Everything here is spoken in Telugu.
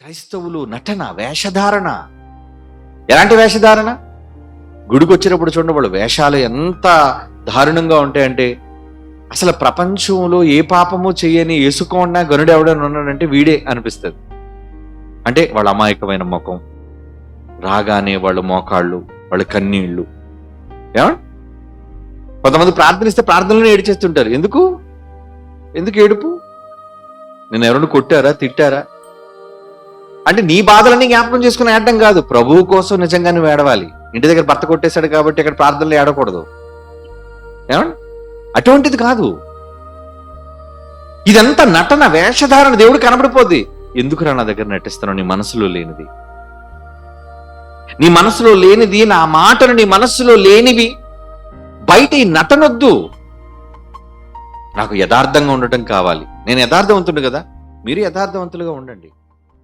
క్రైస్తవులు నటన వేషధారణ. ఎలాంటి వేషధారణ? గుడికి వచ్చినప్పుడు చూడండి వాళ్ళు వేషాలు ఎంత దారుణంగా ఉంటాయంటే అసలు ప్రపంచంలో ఏ పాపము చేయని ఎసుకోండా గనుడు ఎవడని ఉన్నాడంటే వీడే అనిపిస్తుంది. అంటే వాళ్ళ అమాయకమైన ముఖం రాగానే వాళ్ళ మోకాళ్ళు వాళ్ళ కన్నీళ్ళు. ఏమండి కొంతమంది ప్రార్థనిస్తే ప్రార్థనలు ఏడిచేస్తుంటారు. ఎందుకు? ఎందుకు ఏడుపు? నేను ఎవరైనా కొట్టారా? తిట్టారా? అంటే నీ బాధలన్నీ జ్ఞాపకం చేసుకుని ఏడడం కాదు. ప్రభువు కోసం నిజంగా నువ్వు ఏడవాలి. ఇంటి దగ్గర భర్త కొట్టేశాడు కాబట్టి ఇక్కడ ప్రార్థనలు ఏడకూడదు. ఏమండి? అటువంటిది కాదు. ఇదంతా నటన వేషధారణ దేవుడు కనబడిపోద్ది. ఎందుకురా నా దగ్గర నటిస్తున్నావు? నీ మనసులో లేనిది. నీ మనసులో లేనిది నా మాటలు నీ మనసులో లేనివి. బయట ఈ నటనొద్దు. నాకు యథార్థంగా ఉండటం కావాలి. నేను యథార్థవంతుడు కదా? మీరు యథార్థవంతులుగా ఉండండి.